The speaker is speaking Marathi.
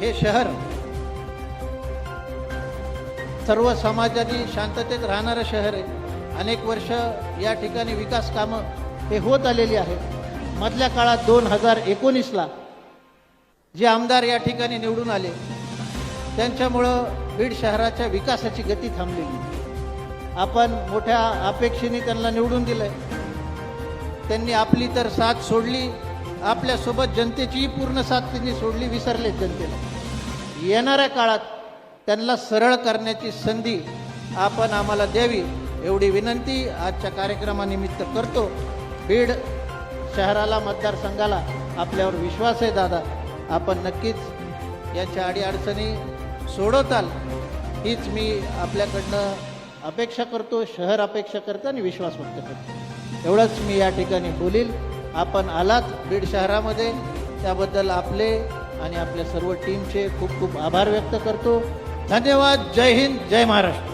हे शहर सर्व समाजाने शांततेत राहणारं शहर आहे. अनेक वर्ष या ठिकाणी विकास कामं हे होत आलेली आहेत. मधल्या काळात दोन हजार एकोणीसला जे आमदार या ठिकाणी निवडून आले त्यांच्यामुळं बीड शहराच्या विकासाची गती थांबलेली. आपण मोठ्या अपेक्षेने त्यांना निवडून दिलंय. त्यांनी आपली तर साथ सोडली आपल्यासोबत जनतेचीही पूर्ण साथ त्यांनी सोडली विसरले जनतेला. येणाऱ्या काळात त्यांना सरळ करण्याची संधी आपण आम्हाला द्यावी एवढी विनंती आजच्या कार्यक्रमानिमित्त करतो. बीड शहराला मतदारसंघाला आपल्यावर विश्वास आहे दादा. आपण नक्कीच याच्या अडीअडचणी सोडवताल हीच मी आपल्याकडनं अपेक्षा करतो शहर अपेक्षा करतो आणि विश्वास व्यक्त करतो. एवढंच मी या ठिकाणी बोलील. आपण आलात बीड शहरामध्ये. त्याबद्दल आपले आणि आपल्या सर्व टीमचे खूप खूप आभार व्यक्त करतो. धन्यवाद. जय हिंद. जय महाराष्ट्र.